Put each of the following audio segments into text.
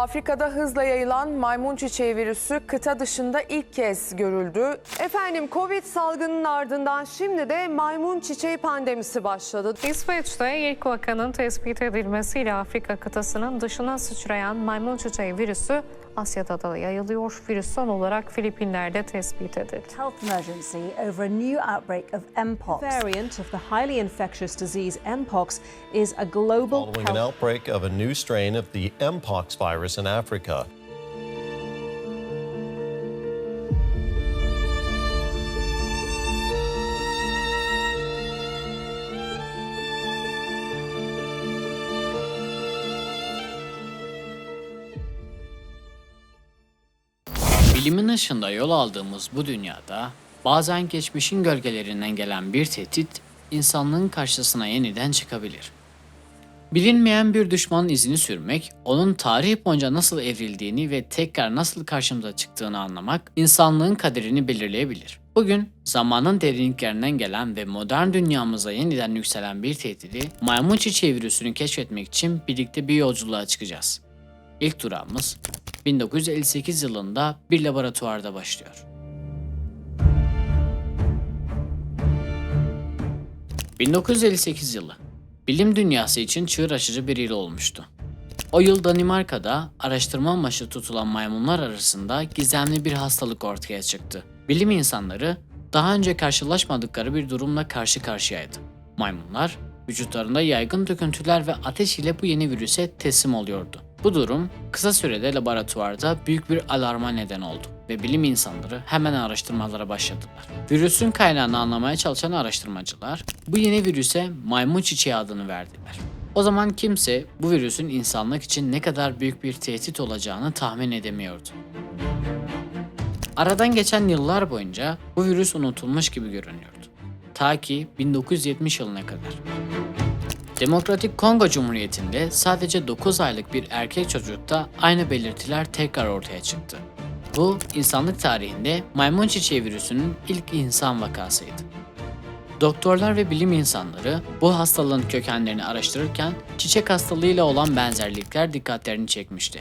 Afrika'da hızla yayılan maymun çiçeği virüsü kıta dışında ilk kez görüldü. Efendim Covid salgının ardından şimdi de maymun çiçeği pandemisi başladı. İsveç'te ilk vakanın tespit edilmesiyle Afrika kıtasının dışına sıçrayan maymun çiçeği virüsü Asya'da da yayılıyor. Virüs son olarak Filipinler'de tespit edildi. health emergency over a new outbreak of Mpox. variant of the highly infectious disease Mpox is a global following an outbreak of a new strain of the Mpox virus in Africa. Bilimin ışığında yol aldığımız bu dünyada bazen geçmişin gölgelerinden gelen bir tehdit insanlığın karşısına yeniden çıkabilir. Bilinmeyen bir düşmanın izini sürmek, onun tarih boyunca nasıl evrildiğini ve tekrar nasıl karşımıza çıktığını anlamak insanlığın kaderini belirleyebilir. Bugün zamanın derinliklerinden gelen ve modern dünyamıza yeniden yükselen bir tehdidi maymun çiçeği virüsünü keşfetmek için birlikte bir yolculuğa çıkacağız. İlk durağımız 1958 yılında bir laboratuvarda başlıyor. ...1958 yılı. Bilim dünyası için çığır açıcı bir yıl olmuştu. O yıl Danimarka'da araştırma amaçlı tutulan maymunlar arasında gizemli bir hastalık ortaya çıktı. Bilim insanları daha önce karşılaşmadıkları bir durumla karşı karşıyaydı. Maymunlar vücutlarında yaygın döküntüler ve ateş ile bu yeni virüse teslim oluyordu. Bu durum kısa sürede laboratuvarda büyük bir alarma neden oldu ve bilim insanları hemen araştırmalara başladılar. Virüsün kaynağını anlamaya çalışan araştırmacılar bu yeni virüse maymun çiçeği adını verdiler. O zaman kimse bu virüsün insanlık için ne kadar büyük bir tehdit olacağını tahmin edemiyordu. Aradan geçen yıllar boyunca bu virüs unutulmuş gibi görünüyordu. Ta ki 1970 yılına kadar. Demokratik Kongo Cumhuriyeti'nde sadece 9 aylık bir erkek çocukta aynı belirtiler tekrar ortaya çıktı. Bu, insanlık tarihinde maymun çiçeği virüsünün ilk insan vakasıydı. Doktorlar ve bilim insanları bu hastalığın kökenlerini araştırırken çiçek hastalığıyla olan benzerlikler dikkatlerini çekmişti.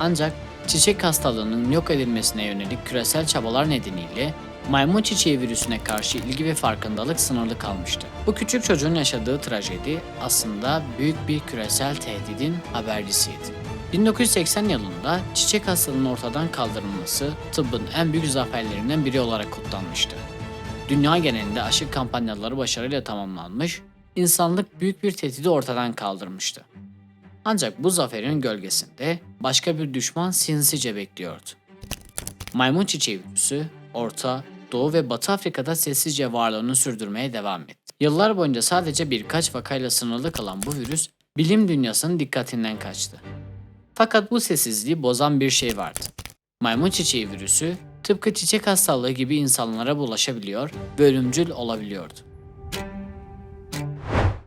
Ancak çiçek hastalığının yok edilmesine yönelik küresel çabalar nedeniyle maymun çiçeği virüsüne karşı ilgi ve farkındalık sınırlı kalmıştı. Bu küçük çocuğun yaşadığı trajedi aslında büyük bir küresel tehdidin habercisiydi. 1980 yılında çiçek hastalığının ortadan kaldırılması tıbbın en büyük zaferlerinden biri olarak kutlanmıştı. Dünya genelinde aşı kampanyaları başarıyla tamamlanmış, insanlık büyük bir tehdidi ortadan kaldırmıştı. Ancak bu zaferin gölgesinde başka bir düşman sinsice bekliyordu. Maymun çiçeği virüsü Orta, Doğu ve Batı Afrika'da sessizce varlığını sürdürmeye devam etti. Yıllar boyunca sadece birkaç vakayla sınırlı kalan bu virüs bilim dünyasının dikkatinden kaçtı. Fakat bu sessizliği bozan bir şey vardı. Maymun çiçeği virüsü tıpkı çiçek hastalığı gibi insanlara bulaşabiliyor ve ölümcül olabiliyordu.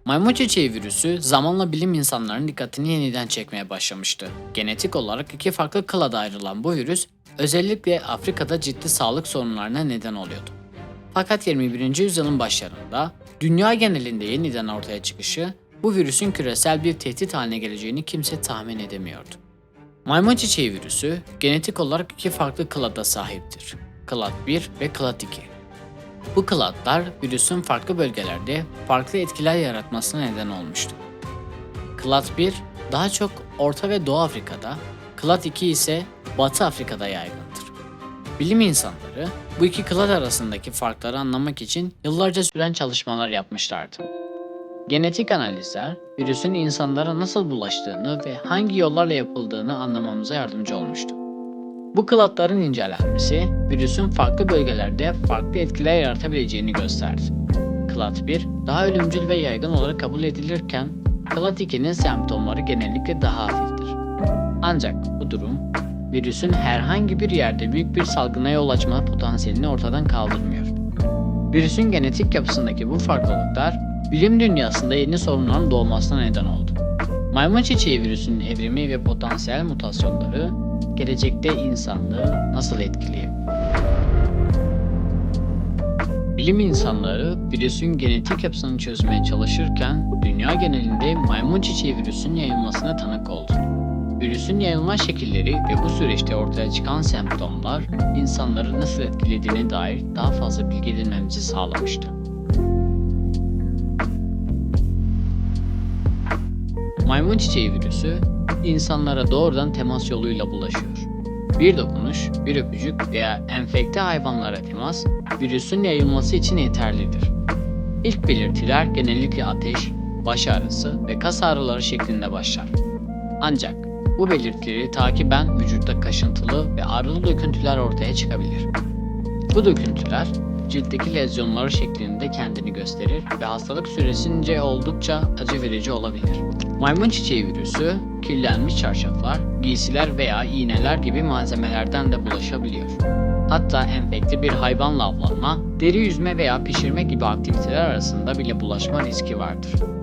Maymun çiçeği virüsü zamanla bilim insanlarının dikkatini yeniden çekmeye başlamıştı. Genetik olarak iki farklı klada ayrılan bu virüs özellikle Afrika'da ciddi sağlık sorunlarına neden oluyordu. Fakat 21. yüzyılın başlarında dünya genelinde yeniden ortaya çıkışı bu virüsün küresel bir tehdit haline geleceğini kimse tahmin edemiyordu. Maymun çiçeği virüsü genetik olarak iki farklı klada sahiptir. Klad 1 ve Klad 2. Bu kladlar virüsün farklı bölgelerde farklı etkiler yaratmasına neden olmuştu. Klad 1 daha çok Orta ve Doğu Afrika'da, Klad 2 ise Batı Afrika'da yaygındır. Bilim insanları bu iki klad arasındaki farkları anlamak için yıllarca süren çalışmalar yapmışlardı. Genetik analizler virüsün insanlara nasıl bulaştığını ve hangi yollarla yapıldığını anlamamıza yardımcı olmuştu. Bu klatların incelenmesi virüsün farklı bölgelerde farklı etkiler yaratabileceğini gösterdi. Klat 1 daha ölümcül ve yaygın olarak kabul edilirken Klat 2'nin semptomları genellikle daha hafiftir. Ancak bu durum virüsün herhangi bir yerde büyük bir salgına yol açma potansiyelini ortadan kaldırmıyor. Virüsün genetik yapısındaki bu farklılıklar bilim dünyasında yeni sorunların doğmasına neden oldu. Maymun çiçeği virüsünün evrimi ve potansiyel mutasyonları gelecekte insanlığı nasıl etkileyebilir? Bilim insanları virüsün genetik yapısını çözmeye çalışırken dünya genelinde maymun çiçeği virüsünün yayılmasına tanık oldu. Virüsün yayılma şekilleri ve bu süreçte ortaya çıkan semptomlar insanları nasıl etkilediğine dair daha fazla bilgi edinmemizi sağlamıştı. Maymun çiçeği virüsü insanlara doğrudan temas yoluyla bulaşıyor. Bir dokunuş, bir öpücük veya enfekte hayvanlara temas virüsün yayılması için yeterlidir. İlk belirtiler genellikle ateş, baş ağrısı ve kas ağrıları şeklinde başlar. Ancak bu belirtileri takiben vücutta kaşıntılı ve ağrılı döküntüler ortaya çıkabilir. Bu döküntüler ciltteki lezyonlar şeklinde kendini gösterir ve hastalık süresince oldukça acı verici olabilir. Maymun çiçeği virüsü kirlenmiş çarşaflar, giysiler veya iğneler gibi malzemelerden de bulaşabiliyor. Hatta enfekte bir hayvanla avlanma, deri yüzme veya pişirme gibi aktiviteler arasında bile bulaşma riski vardır.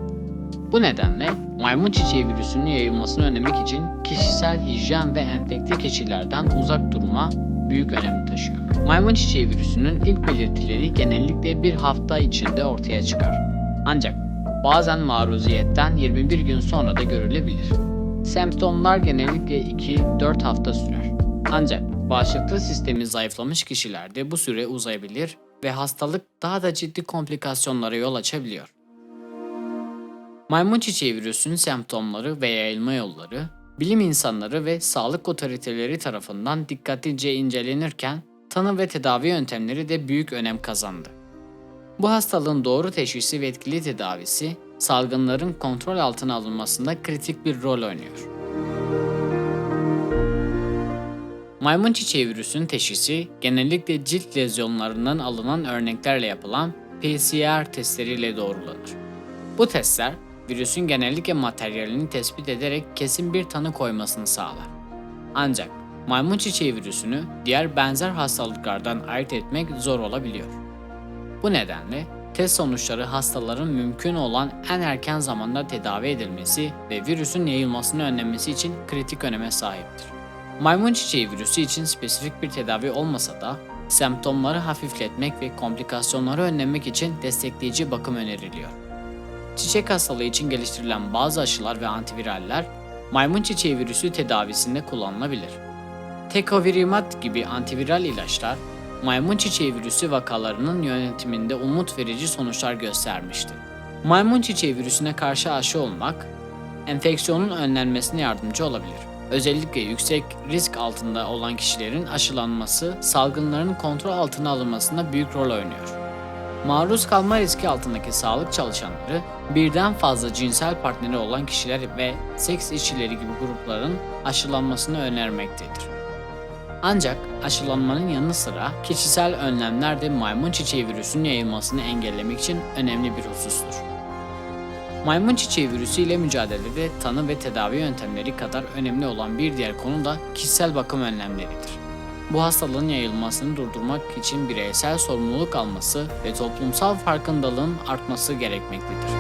Bu nedenle maymun çiçeği virüsünün yayılmasını önlemek için kişisel hijyen ve enfekte keçilerden uzak durma büyük önem taşıyor. Maymun çiçeği virüsünün ilk belirtileri genellikle bir hafta içinde ortaya çıkar. Ancak bazen maruziyetten 21 gün sonra da görülebilir. Semptomlar genellikle 2-4 hafta sürer. Ancak bağışıklık sistemi zayıflamış kişilerde bu süre uzayabilir ve hastalık daha da ciddi komplikasyonlara yol açabiliyor. Maymun çiçeği virüsünün semptomları ve yayılma yolları, bilim insanları ve sağlık otoriteleri tarafından dikkatlice incelenirken tanı ve tedavi yöntemleri de büyük önem kazandı. Bu hastalığın doğru teşhisi ve etkili tedavisi, salgınların kontrol altına alınmasında kritik bir rol oynuyor. Maymun çiçeği virüsünün teşhisi genellikle cilt lezyonlarından alınan örneklerle yapılan PCR testleriyle doğrulanır. Bu testler virüsün genellikle materyalini tespit ederek kesin bir tanı koymasını sağlar. Ancak maymun çiçeği virüsünü diğer benzer hastalıklardan ayırt etmek zor olabiliyor. Bu nedenle test sonuçları hastaların mümkün olan en erken zamanda tedavi edilmesi ve virüsün yayılmasını önlemesi için kritik öneme sahiptir. Maymun çiçeği virüsü için spesifik bir tedavi olmasa da semptomları hafifletmek ve komplikasyonları önlemek için destekleyici bakım öneriliyor. Çiçek hastalığı için geliştirilen bazı aşılar ve antiviraller maymun çiçeği virüsü tedavisinde kullanılabilir. Tecovirimat gibi antiviral ilaçlar maymun çiçeği virüsü vakalarının yönetiminde umut verici sonuçlar göstermişti. Maymun çiçeği virüsüne karşı aşı olmak, enfeksiyonun önlenmesine yardımcı olabilir. Özellikle yüksek risk altında olan kişilerin aşılanması, salgınların kontrol altına alınmasında büyük rol oynuyor. Maruz kalma riski altındaki sağlık çalışanları, birden fazla cinsel partneri olan kişiler ve seks işçileri gibi grupların aşılanmasını önermektedir. Ancak aşılanmanın yanı sıra kişisel önlemler de maymun çiçeği virüsünün yayılmasını engellemek için önemli bir husustur. Maymun çiçeği virüsü ile mücadelede tanı ve tedavi yöntemleri kadar önemli olan bir diğer konu da kişisel bakım önlemleridir. Bu hastalığın yayılmasını durdurmak için bireysel sorumluluk alması ve toplumsal farkındalığın artması gerekmektedir.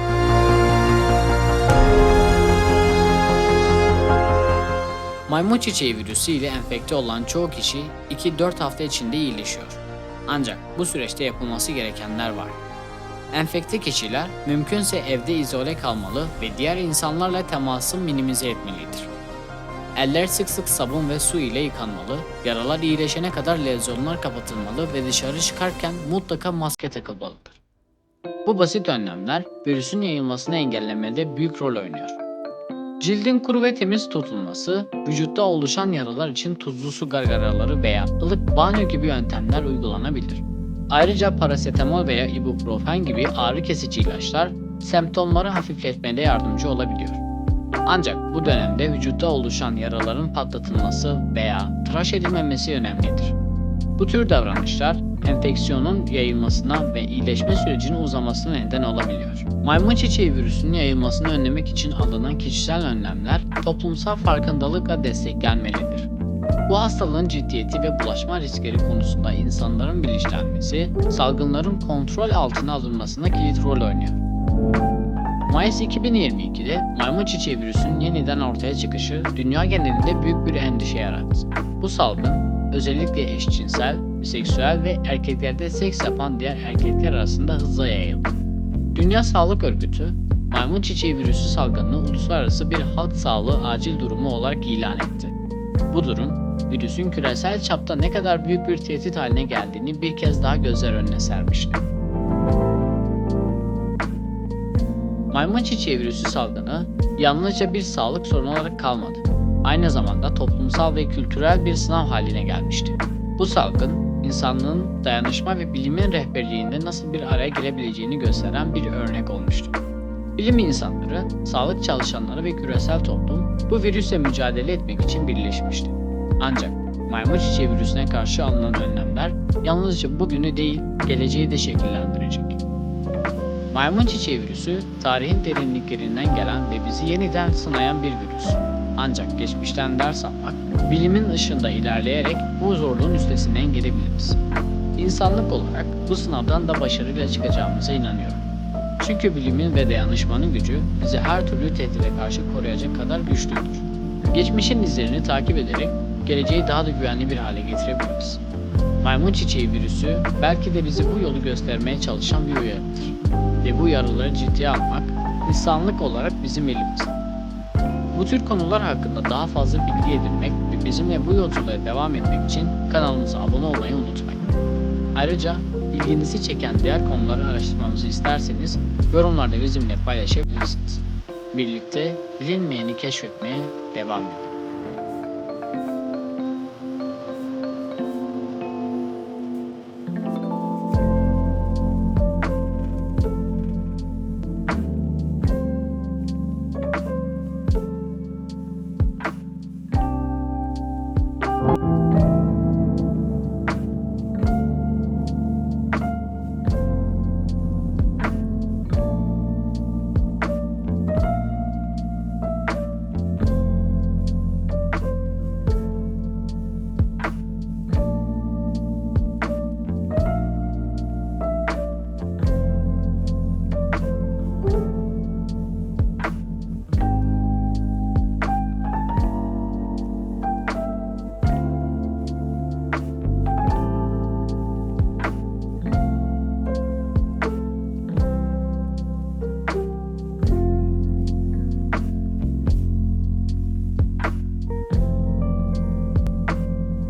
Maymun çiçeği virüsü ile enfekte olan çoğu kişi 2-4 hafta içinde iyileşiyor. Ancak bu süreçte yapılması gerekenler var. Enfekte kişiler mümkünse evde izole kalmalı ve diğer insanlarla teması minimize etmelidir. Eller sık sık sabun ve su ile yıkanmalı, yaralar iyileşene kadar lezyonlar kapatılmalı ve dışarı çıkarken mutlaka maske takılmalıdır. Bu basit önlemler virüsün yayılmasını engellemede büyük rol oynuyor. Cildin kuru ve temiz tutulması, vücutta oluşan yaralar için tuzlu su gargaraları veya ılık banyo gibi yöntemler uygulanabilir. Ayrıca parasetamol veya ibuprofen gibi ağrı kesici ilaçlar semptomları hafifletmede yardımcı olabiliyor. Ancak bu dönemde vücutta oluşan yaraların patlatılması veya tıraş edilmemesi önemlidir. Bu tür davranışlar enfeksiyonun yayılmasına ve iyileşme sürecinin uzamasına neden olabiliyor. Maymun çiçeği virüsünün yayılmasını önlemek için alınan kişisel önlemler toplumsal farkındalıkla desteklenmelidir. Bu hastalığın ciddiyeti ve bulaşma riskleri konusunda insanların bilinçlenmesi, salgınların kontrol altına alınmasına kilit rol oynuyor. Mayıs 2022'de maymun çiçeği virüsünün yeniden ortaya çıkışı dünya genelinde büyük bir endişe yarattı. Bu salgın özellikle eşcinsel, biseksüel ve erkeklerde seks yapan diğer erkekler arasında hızla yayıldı. Dünya Sağlık Örgütü, maymun çiçeği virüsü salgınını uluslararası bir halk sağlığı acil durumu olarak ilan etti. Bu durum, virüsün küresel çapta ne kadar büyük bir tehdit haline geldiğini bir kez daha gözler önüne sermişti. Maymun çiçeği virüsü salgını yalnızca bir sağlık sorunu olarak kalmadı. Aynı zamanda toplumsal ve kültürel bir sınav haline gelmişti. Bu salgın, insanlığın dayanışma ve bilimin rehberliğinde nasıl bir araya girebileceğini gösteren bir örnek olmuştu. Bilim insanları, sağlık çalışanları ve küresel toplum bu virüsle mücadele etmek için birleşmişti. Ancak maymun çiçeği virüsüne karşı alınan önlemler yalnızca bugünü değil, geleceği de şekillendirecek. Maymun çiçeği virüsü tarihin derinliklerinden gelen ve bizi yeniden sınayan bir virüs. Ancak geçmişten ders almak, bilimin ışığında ilerleyerek bu zorluğun üstesinden gelebiliriz. İnsanlık olarak bu sınavdan da başarıyla çıkacağımıza inanıyorum. Çünkü bilimin ve dayanışmanın gücü bizi her türlü tehdide karşı koruyacak kadar güçlüdür. Geçmişin izlerini takip ederek geleceği daha da güvenli bir hale getirebiliriz. Maymun çiçeği virüsü belki de bize bu yolu göstermeye çalışan bir uyarıdır. Ve bu uyarıları ciddiye almak insanlık olarak bizim elimizde. Bu tür konular hakkında daha fazla bilgi edinmek ve bizimle bu yolculuğa devam etmek için kanalımıza abone olmayı unutmayın. Ayrıca ilginizi çeken diğer konuları araştırmamızı isterseniz yorumlarda bizimle paylaşabilirsiniz. Birlikte bilinmeyeni keşfetmeye devam edelim.